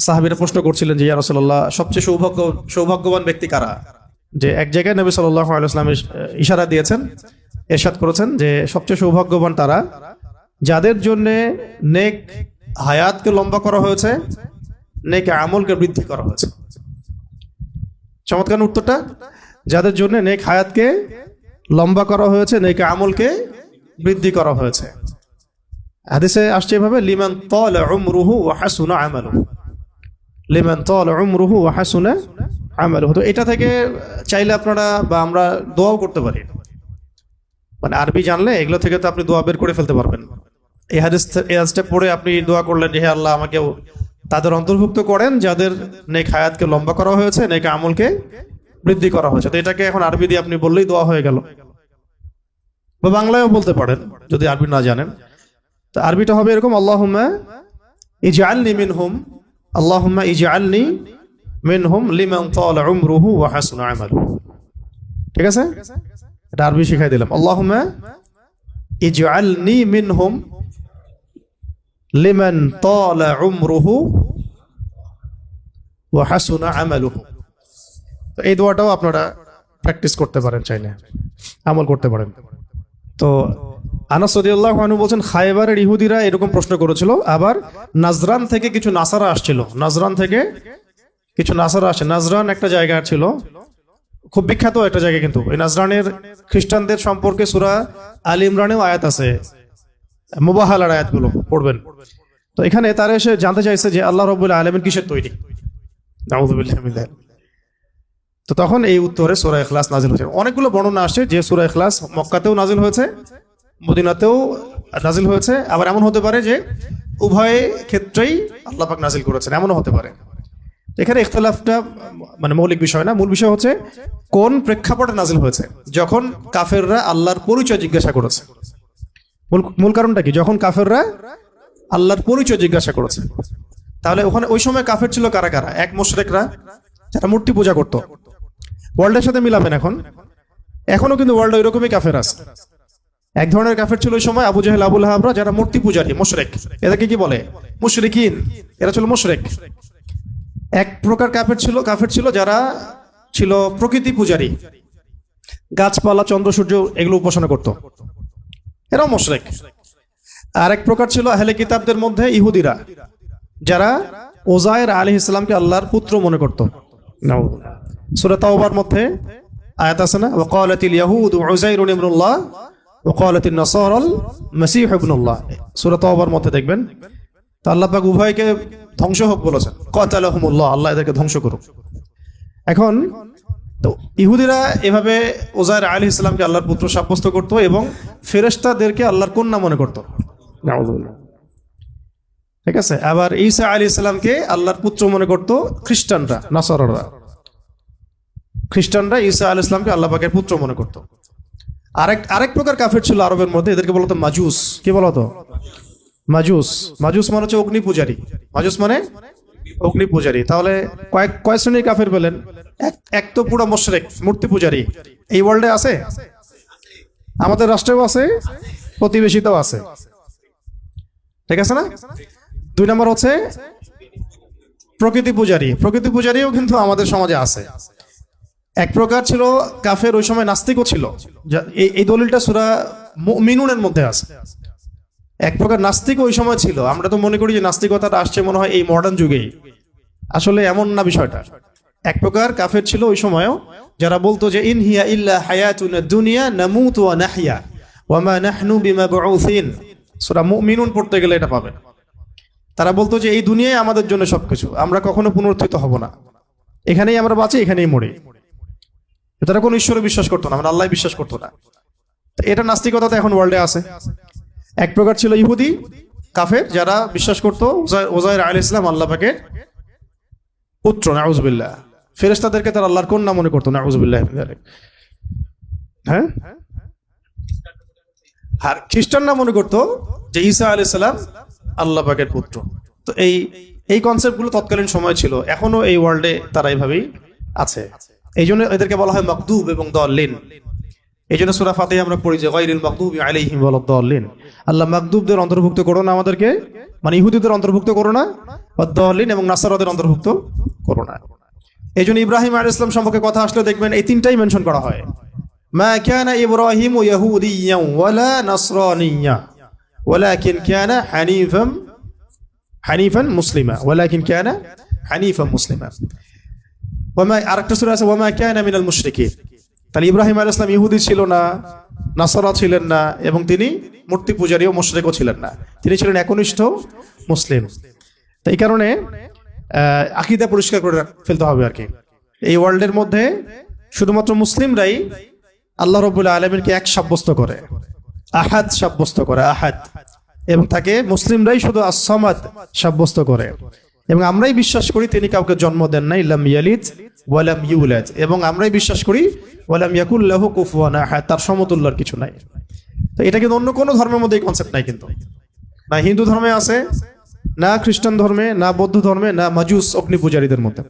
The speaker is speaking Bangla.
সাহাবিরা প্রশ্ন করছিলেন যে, ইয়া রাসূলুল্লাহ, সবচেয়ে সৌভাগ্য, সৌভাগ্যবান ব্যক্তি কারা? যে এক জায়গায় নবী আলাইহি ইশারা দিয়েছেন, এরশাদ করেছেন যে, সবচেয়ে সৌভাগ্যবান তারা, যাদের জন্য নেক হায়াতকে লম্বা করা হয়েছে, নেক আমলকে বৃদ্ধি করা হয়েছে। চমৎকার উত্তরটা, যাদের জন্য নেক হায়াতকে লম্বা করা হয়েছে, নেক আমলকে বৃদ্ধি করা হয়েছে। হাদিসে আসছে এভাবে, লিমান তল ওয়া হাসুনা আমালুহু। লিমান তল উমরুহু হাসুনা আমালুহু। তো এটা থেকে চাইলে আপনারা বা আমরা দোয়াও করতে পারি। মানে আরবি জানলে এগুলো থেকে তো আপনি দোয়া বের করে ফেলতে পারবেন। এই হাদিস এই হাদিসটা পড়ে আপনি দোয়া করলেন হে আল্লাহ আমাকে তাদের অন্তর্ভুক্ত করেন, যাদের নেক হায়াতকে লম্বা করা হয়েছে, নেক আমলকে বৃদ্ধি করা হয়েছে। তো এটাকে এখন আরবি দিয়ে আপনি বললেই দোয়া হয়ে গেল। বা বাংলায়ও বলতে পারেন, যদি আরবি না জানেন। তো আরবিটা হবে এরকম, আল্লাহুম্মা ইজআলনি মিনহুম আল্লাহুম্মা ইজআলনি মিনহুম লিমান তালা উমরুহু ওয়া হাসুনা ঠিক আছে? এটা আরবি শিখাই দিলাম। আল্লাহুম্মা ইজআলনি মিনহুম লিমান তালা উমরুহু ওয়া হাসুনা তো এই দোয়াটাও আপনারা প্র্যাকটিস করতে পারেন চাইলে, আমল করতে পারেন। তো আনাস আনহু বলছেন, খায়বারের ইহুদিরা এরকম প্রশ্ন করেছিল। আবার নাজরান থেকে কিছু নাসারা আসছিল। নাজরান থেকে কিছু নাসারা আসে। নাজরান একটা জায়গা ছিল। খুব বিখ্যাত একটা জায়গা কিন্তু। এই নাজরানের খ্রিস্টানদের সম্পর্কে সুরা আল ইমরানেও আয়াত আছে। মুবাহালার আয়াতগুলো পড়বেন। তো এখানে তারা এসে জানতে চাইছে যে আল্লাহ রবুল্লাহ আলমের কিসের তৈরি। তো তখন এই উত্তরে সুরা ইখলাস নাজিল হয়েছে। অনেকগুলো বর্ণনা আসছে যে সুরা ইখলাস মক্কাতেও নাজিল হয়েছে। মদিনাতেও নাজিল হয়েছে। আবার এমন হতে পারে যে উভয় ক্ষেত্রেই আল্লাহ পাক নাজিল করেছেন। এমনও হতে পারে। এখানে ইখতলাফটা মানে মৌলিক বিষয় না। মূল বিষয় হচ্ছে কোন প্রেক্ষাপটে নাজিল হয়েছে? যখন কাফেররা আল্লাহর পরিচয় জিজ্ঞাসা করেছে। মূল কারণটা কি? যখন কাফেররা আল্লাহর পরিচয় জিজ্ঞাসা করেছে। তাহলে ওখানে ওই সময় কাফের ছিল কারা কারা? এক মোশরেকরা, যারা মূর্তি পূজা করতো। ওয়ার্ল্ডের সাথে মিলাবেন এখন। এখনও কিন্তু ওয়ার্ল্ড ওইরকমই কাফের আছে। এক ধরনের কাফের ছিল ওই সময়, আবু জাহেল, আবুল হাবরা যারা মূর্তি পূজারী, মোশরেক। এদেরকে কি বলে? মুশরিকিন। এরা ছিল মোশরেক। এক প্রকার কাফের ছিল কাফের ছিল যারা ছিল প্রকৃতি পূজারী। গাছপালা, চন্দ্র, সূর্য, এগুলো উপাসনা করত। এরাও মোশরেক। আর এক প্রকার ছিল আহলে কিতাবদের মধ্যে ইহুদিরা, যারা ওজায়ের আলী ইসলামকে আল্লাহর পুত্র মনে করত। সুরা তাওবার মধ্যে আয়াত আছে না? ওয়াকালাতিল ইয়াহুদ উযাইরুন ইবনুল্লাহ ওয়াকালাতিন নাসারাল মাসীহ ইবনুল্লাহ। সূরা তাওবার মধ্যে দেখবেন তো আল্লাহ পাক উভয়কে ধ্বংস হোক বলেছেন। কাতালাহুমুল্লাহ আল্লাহ এদেরকে ধ্বংস করুক। এখন তো ইহুদিরা এভাবে ওজায়ের আলী ইসলামকে আল্লাহর পুত্র সাব্যস্ত করত এবং ফেরেশতাদেরকে আল্লাহর কন্যা মনে করত। ঠিক আছে? আবার ঈসা আলী ইসলামকে আল্লাহর পুত্র মনে করত খ্রিস্টানরা নাসাররা। খ্রিস্টানরা ঈসা আলী ইসলামকে আল্লাহ পাকের পুত্র মনে করত। আরেক আরেক প্রকার কাফের ছিল আরবের মধ্যে এদেরকে বলতো মাজুস। কি বলতো মাজুস। মাজুস মানে হচ্ছে অগ্নি পূজারী। মাজুস মানে অগ্নি পূজারী। তাহলে কয়েক কয় শ্রেণির কাফের পেলেন এক এক তো পুরো মোশরেক মূর্তি পূজারী। এই ওয়ার্ল্ডে আছে? আমাদের রাষ্ট্রেও আছে প্রতিবেশীতেও আছে। ঠিক আছে না? দুই নম্বর হচ্ছে প্রকৃতি পূজারী। প্রকৃতি পূজারীও কিন্তু আমাদের সমাজে আছে। এক প্রকার ছিল, কাফের ওই সময় নাস্তিকও ছিল। এই- দলিলটা সুরা মিনুনের মধ্যে আছে। এক প্রকার নাস্তিক ওই সময় ছিল। আমরা তো মনে করি যে নাস্তিকতাটা আসছে মনে হয় এই মডার্ন যুগেই। আসলে এমন না বিষয়টা। এক প্রকার কাফের ছিল ওই সময়ও, যারা বলতো যে ইনহিয়া ইল্লা হায়াতুনা দুনিয়া নামুতু ওয়া নাহইয়া ওয়া মা নাহনু বিমাবউসিন সূরা মুমিনুন পড়তে গেলে এটা পাবেন তারা বলতো যে, এই দুনিয়ায় আমাদের জন্য সবকিছু। আমরা কখনো পুনরুত্থিত হব না। এখানেই আমরা বাঁচি, এখানেই মরি। তারা কোনো ঈশ্বরে বিশ্বাস করতো না আমরা আল্লাহ বিশ্বাস করতো না। এটা নাস্তিকতা তো এখন ওয়ার্ল্ডে আছে। এক প্রকার ছিল ইহুদি, কাফের, যারা বিশ্বাস করতো ওজায়- আল ইসলাম আল্লাহ পাকে পুত্র, নাউজবিল্লাহ। ফেরেস্তাদেরকে তারা আল্লাহর কন্যা মনে করতো? নাউজবিল্লাহ হ্যাঁ? আর খ্রিস্টানরা মনে করতো যে ঈসা আলি সাল্লাম আল্লাহ পাকের পুত্র। তো এই এই কনসেপ্টগুলো তৎকালীন সময় ছিল। এখনও এই ওয়ার্ল্ডে তারা এইভাবেই আছে। এই জন্য এদেরকে বলা হয় মকদুব এবং দলিন এই জন্য সুরা ফাতে আমরা পড়ি যে গাইরিল মকদুব আলাইহিম দলিন আল্লাহ মকদুবদের অন্তর্ভুক্ত করো না আমাদেরকে মানে ইহুদিদের অন্তর্ভুক্ত করো না দলিন এবং নাসারদের অন্তর্ভুক্ত করো না। এই জন্য ইব্রাহিম আল ইসলাম সম্পর্কে কথা আসলে দেখবেন এই তিনটাই মেনশন করা হয়। মা কানা ইব্রাহিম ইয়াহুদিয়্যা ওয়ালা নাসরানিয়্যা ওয়ালাকিন কানা হানিফাম, হানিফান মুসলিমা, ওয়ালাকিন কানা হানিফাম মুসলিমা। ওয়ামা, আরেকটা সূরা আছে, ওয়ামা কানা মিনাল মুশরিকিন। তাহলে ইব্রাহিম আলাইহিস সালাম ইহুদি ছিল না, নাসারা ছিলেন না, এবং তিনি মূর্তি পূজারী ও মুশরিকও ছিলেন না। তিনি ছিলেন একনিষ্ঠ মুসলিম। তো এই কারণে আকীদা পরিষ্কার করে ফেলতে হবে আর কি। এই ওয়ার্ল্ডের মধ্যে শুধুমাত্র মুসলিমরাই আল্লাহ রবুল্লা আলমীরকে এক সাব্যস্ত করে, আহাদ সাব্যস্ত করে, আহাদ। এবং তাকে মুসলিমরাই শুধু আসামাদ সাব্যস্ত করে। এবং আমরাই বিশ্বাস করি তিনি কাউকে জন্ম দেন নাই, লাম ইয়ালিদ ওয়ালাম ইউলাদ। এবং আমরাই বিশ্বাস করি ওয়ালাম ইয়াকুল্লাহু কুফুয়ান আহাদ, তার সমতুল্যর কিছু নাই। তো এটা কিন্তু অন্য কোনো ধর্মের মধ্যে এই কনসেপ্ট নাই কিন্তু। না হিন্দু ধর্মে আছে, না খ্রিস্টান ধর্মে, না বৌদ্ধ ধর্মে, না মাজুস অগ্নি পূজারীদের মধ্যে।